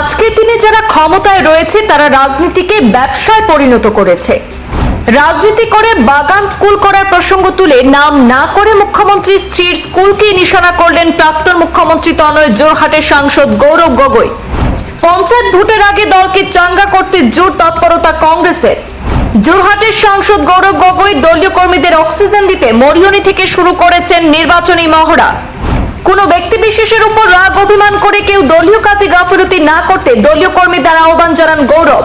আজকের দিনে যারা ক্ষমতায় রয়েছে, তারা রাজনীতিকে ব্যবসায় পরিণত করেছে। রাজনীতি করে বাগান স্কুল করার প্রসঙ্গ তুলে নাম না করে মুখ্যমন্ত্রী স্ত্রীর স্কুলকে নিশানা করলেন প্রাক্তন মুখ্যমন্ত্রী তনয় জোরহাটের সাংসদ গৌরব গগৈ। পঞ্চায়েত ভোটের আগে দলকে চাঙ্গা করতে জোর তৎপরতা কংগ্রেসের। জোরহাটের সাংসদ গৌরব গগৈ দলীয় কর্মীদের অক্সিজেন দিতে মরিয়নি থেকে শুরু করেছেন নির্বাচনী মহড়া। কোনো ব্যক্তি বিশেষের উপর রাগ, অভিমান করে কেউ দলীয় কাজে গাফিলতি না করতে দলীয় কর্মী দ্বারা আহ্বান জানান গৌরব।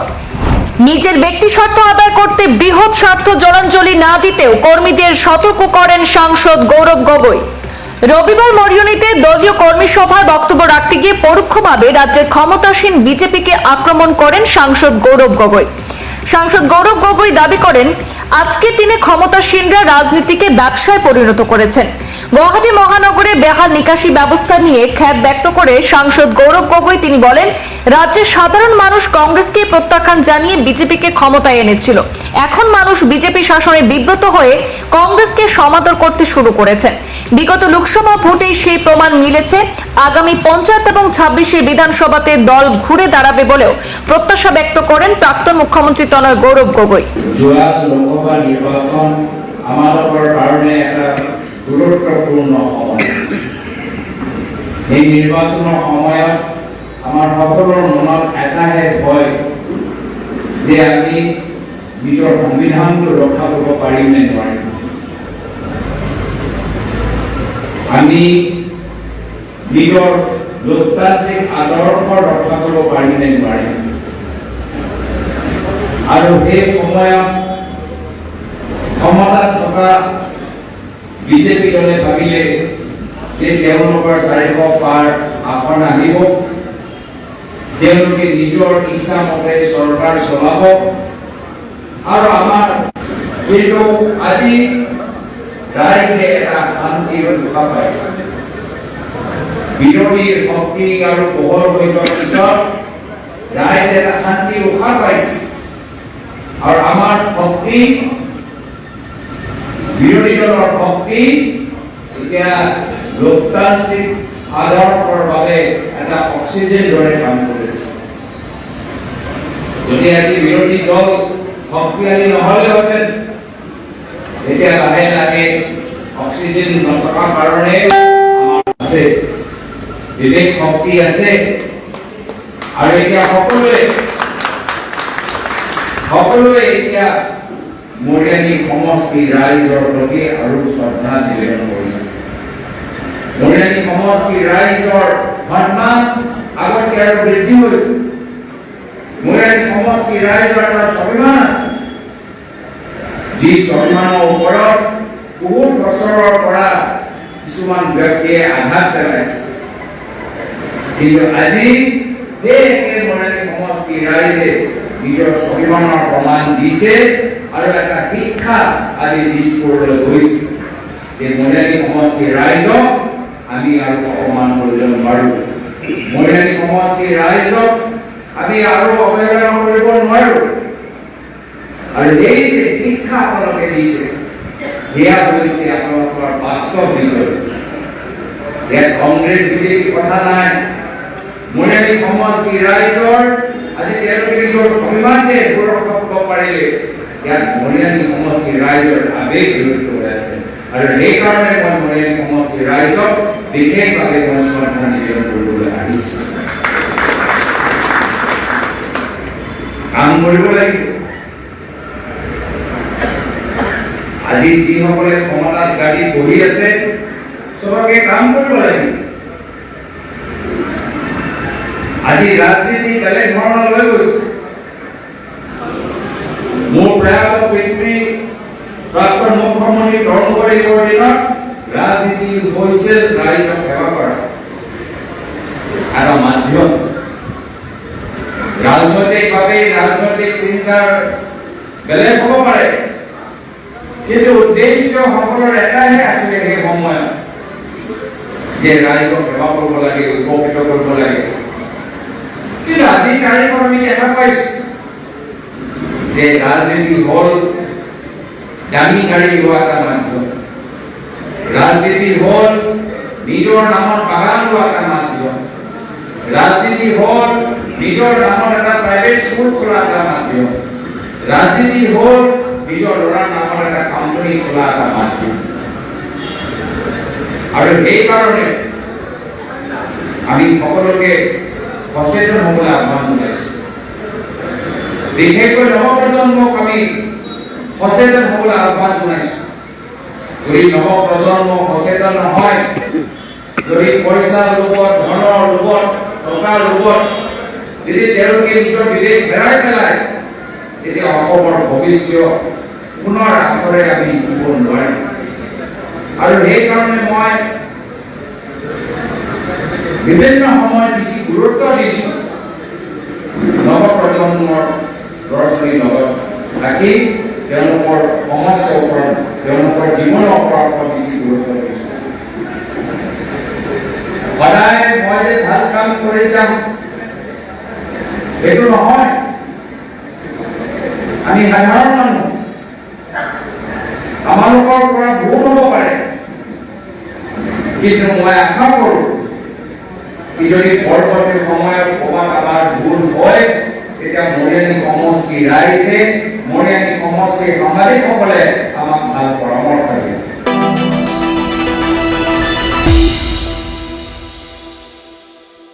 নিজের ব্যক্তি স্বার্থ আদায় করতে বৃহৎ স্বার্থ জলাঞ্জলি না দিতেও কর্মীদের সতর্ক করেন সাংসদ গৌরব গগৈ। রবিবার মরিয়নিতে দলীয় কর্মী সভায় বক্তব্য রাখতে গিয়ে পরোক্ষভাবে রাজ্যের ক্ষমতাসীন বিজেপিকে আক্রমণ করেন সাংসদ গৌরব গগৈ। সাংসদ গৌরব গগৈ দাবি করেন আজকে তিনি ক্ষমতাসীনরা রাজনীতিকে ব্যবসায় পরিণত করেছেন। গুয়াহাটি মহানগরে বেহাল নিকাশি ব্যবস্থা নিয়ে খ্যাত ব্যক্ত করে সাংসদ গৌরব গগৈ। তিনি বলেন, রাজ্যের সাধারণ মানুষ কংগ্রেসকে প্রত্যাখ্যান জানিয়ে বিজেপিকে ক্ষমতায় এনেছিল। এখন মানুষ বিজেপি শাসনে বিব্রত হয়ে কংগ্রেসকে সমাদর করতে শুরু করেছেন। বিগত লোকসভা ভোটেই সেই প্রমাণ মিলেছে। আগামী পঞ্চায়েত এবং ছাব্বিশের বিধানসভাতে দল ঘুরে দাঁড়াবে বলেও প্রত্যাশা ব্যক্ত করেন প্রাক্তন মুখ্যমন্ত্রী তনয় গৌরব গগৈ। গুৰুত্বপূৰ্ণ সময় এই নিৰ্বাচনৰ সময়ত আমাৰ সকলোৰ মনত এটাহে ভয় যে আমি নিজৰ সংবিধানটো ৰক্ষা কৰিব পাৰিম নে নোৱাৰিম। আমি নিজৰ লোকতান্ত্ৰিক আদৰ্শ ৰক্ষা কৰিব পাৰিম নে নোৱাৰিম। আৰু সেই সময়ত ক্ষমতাত থকা বিজেপি দলে ভাবিলে যে তেওঁলোকৰ চাৰিশ পাৰ আসন আহিব তেওঁলোকে নিজৰ ইচ্ছামতে চৰকাৰ চলাব। আৰু আমাৰ কিন্তু আজি ৰাইজে এটা শান্তিৰ উশাহ পাইছে। বিৰোধীৰ শক্তি আৰু পোহৰ হৈ যোৱাৰ পিছত ৰাইজে এটা শান্তিৰ উশাহ পাইছে। আৰু আমাৰ শক্তি বিৰোধী দলৰ শক্তি এতিয়া লোকতান্ত্ৰিক আদৰ্শৰ বাবে এটা অক্সিজেন দৰে কাম কৰিছে। যদি আজি বিৰোধী দল শক্তিশালী নহ'লেহেঁতেন, তেতিয়া লাহে লাহে অক্সিজেন নথকাৰ কাৰণে আছে, বিবেক শক্তি আছে, আৰু এতিয়া সকলোৱে সকলোৱে এতিয়া মৰিয়ানী সমষ্টি ৰাইজৰ প্ৰতি আৰু শ্ৰদ্ধা নিবেদন কৰিছে। মৰিয়ানী সমষ্টি ৰাইজৰ সন্মান আগতকৈ আৰু বৃদ্ধি হৈছে মৰিয়ানী সমষ্টি ৰাইজৰ এটা স্বাভিমান আছে। যি স্বাভিমানৰ ওপৰত বহুত বছৰৰ পৰা কিছুমান ব্যক্তিয়ে আঘাত পেলাইছে। কিন্তু আজি সেই একে মৰিয়ানী সমষ্টি ৰাইজে নিজৰ স্বাভিমানৰ প্ৰমাণ দিছে। আৰু এটা শিক্ষা আজি দিছপুৰলৈ গৈছে যে মৰিয়ানী সমষ্টিৰ ৰাইজক আমি আৰু অপমান কৰিব নোৱাৰো মৰিয়ানী সমষ্টিৰ ৰাইজক আমি আৰু অৱহেলনা কৰিব নোৱাৰো আৰু এই যে শিক্ষা আপোনালোকে দিছে সেয়া হৈছে আপোনালোকৰ বাস্তৱ নিজৰ ইয়াত কংগ্ৰেছ বিজেপি কথা নাই। মৰিয়ানী সমষ্টি ৰাইজৰ আজি তেওঁলোকে নিজৰ স্বাভিমান যে ইয়াত মৰিয়ানী সমষ্টি ৰাইজৰ আৱেগ জড়িত হৈ আছে আৰু সেইকাৰণে মই মৰিয়ানী সমষ্টি ৰাইজক বিশেষভাৱে মই শ্ৰদ্ধা নিবেদন কৰিবলৈ আহিছোঁ কাম কৰিব লাগিব আজি যিসকলে ক্ষমতাত গাড়ী বহি আছে চবকে কাম কৰিব লাগিব আজি ৰাজনীতি বেলেগ ধৰণৰ লৈ গৈছে প্ৰয়াস পিতৃ প্ৰাক্তন মুখ্যমন্ত্ৰী তৰুণ গগৈৰ দিনত ৰাজনীতি হৈছে ৰাইজক সেৱা কৰা এটা মাধ্যম। ৰাজনৈতিকভাৱে ৰাজনৈতিক চিন্তাৰ বেলেগ হ'ব পাৰে। কিন্তু উদ্দেশ্য সকলৰ এটাহে আছিলে সেই সময়ত, যে ৰাইজক সেৱা কৰিব লাগে, উপকৃত কৰিব লাগে। কিন্তু আজিৰ তাৰিখত আমি দেখা পাইছো যে হ'ল দামী গাড়ী লোৱা এটা মাধ্যম ৰাজনীতি হ'ল নিজৰ নামত বাগান এটা মাধ্যম ৰাজনীতি হ'ল নিজৰ স্কুল খোলা এটা মাধ্যম ৰাজনীতি হ'ল নিজৰ ল'ৰাৰ নামৰ এটা কোম্পানী খোলা এটা মাধ্যম আৰু সেইকাৰণে আমি সকলোকে সচেতন হ'বলৈ আহ্বান জনাইছোঁ। বিশেষকৈ নৱপ্ৰজন্মক আমি সচেতন হ'বলৈ আহ্বান জনাইছোঁ। যদি নৱপ্ৰজন্ম সচেতন নহয়, যদি পইচা লোভত ধনৰ লোভত টকাৰ লোভত যদি তেওঁলোকে নিজৰ বিদেশ হেৰাই পেলায় তেতিয়া অসমৰ ভৱিষ্যত পুনৰ আখৰে আমি দিব নোৱাৰিম। আৰু সেইকাৰণে মই বিভিন্ন সময়ত বেছি গুৰুত্ব দিছোঁ নৱপ্ৰজন্মৰ ল'ৰা ছোৱালীৰ লগত থাকি তেওঁলোকৰ সমস্যাৰ ওপৰত, তেওঁলোকৰ জীৱনৰ ওপৰত মই বেছি গুৰুত্ব দিছোঁ। সদায় মই যে ভালো কাম কৰি যাম সেইটো নহয়। আমি সাধাৰণ মানুহ। আমালোকৰ পৰা ভুল হ'ব পাৰে। কিন্তু মই আশা কৰোঁ, কি যদি পৰৱৰ্তী সময়ত ক'ৰবাত আমাৰ ভুল হয়, তেতিয়া মৰিয়ানী সমষ্টি ৰাইজে মৰিয়ানী সমষ্টিৰ সকলে আমাক ভালো পৰামৰ্শ